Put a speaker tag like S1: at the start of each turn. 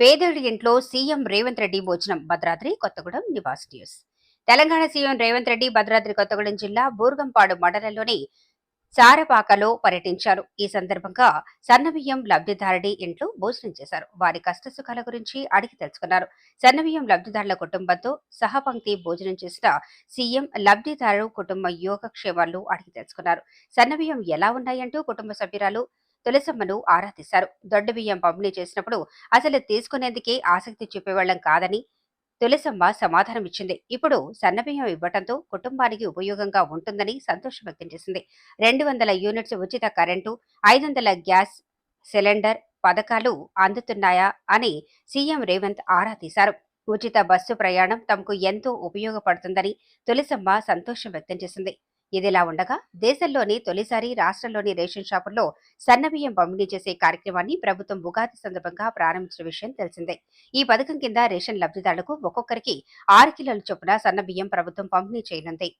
S1: పేదోడి ఇంట్లో సీఎం రేవంత్ రెడ్డి భోజనం భద్రాద్రి కొత్తగూడెం నివాస్ న్యూస్. తెలంగాణ సీఎం రేవంత్ రెడ్డి భద్రాద్రి కొత్తగూడెం జిల్లా బూర్గంపాడు మండలంలోని సారపాకలో పర్యటించారు. ఈ సందర్భంగా సన్నబియ్యం లబ్ధిదారుడి ఇంట్లో భోజనం చేశారు. వారి కష్టసుఖాల గురించి అడిగి తెలుసుకున్నారు. సన్నబియ్యం లబ్ధిదారుల కుటుంబంతో సహపంక్తి భోజనం చేసిన సీఎం లబ్ధిదారు కుటుంబ యోగక్షేమాలు అడిగి తెలుసుకున్నారు. సన్నబియ్యం ఎలా ఉన్నాయంటూ కుటుంబ సభ్యురాలు తులసమ్మను ఆరా తీశారు. దొడ్డు బియ్యం పంపిణీ చేసినప్పుడు అసలు తీసుకునేందుకే ఆసక్తి చూపేవాళ్ళం కాదని తులసమ్మ సమాధానం ఇచ్చింది. ఇప్పుడు సన్నబియ్యం ఇవ్వటంతో కుటుంబానికి ఉపయోగంగా ఉంటుందని సంతోషం వ్యక్తం చేసింది. రెండు వందల యూనిట్స్ ఉచిత కరెంటు ఐదు వందల గ్యాస్ సిలిండర్ పథకాలు అందుతున్నాయా అని సీఎం రేవంత్ ఆరా తీశారు. ఉచిత బస్సు ప్రయాణం తమకు ఎంతో ఉపయోగపడుతుందని తులసమ్మ సంతోషం వ్యక్తం చేసింది. ఇదిలా ఉండగా దేశంలోని తొలిసారి రాష్ట్రంలోని రేషన్ షాపుల్లో సన్నబియ్యం పంపిణీ చేసే కార్యక్రమాన్ని ప్రభుత్వం ఉగాది సందర్భంగా ప్రారంభించిన విషయం తెలిసిందే. ఈ పథకం కింద రేషన్ లబ్ధిదారులకు ఒక్కొక్కరికి ఆరు కిలోల చొప్పున సన్నబియ్యం ప్రభుత్వం పంపిణీ చేయనుంది.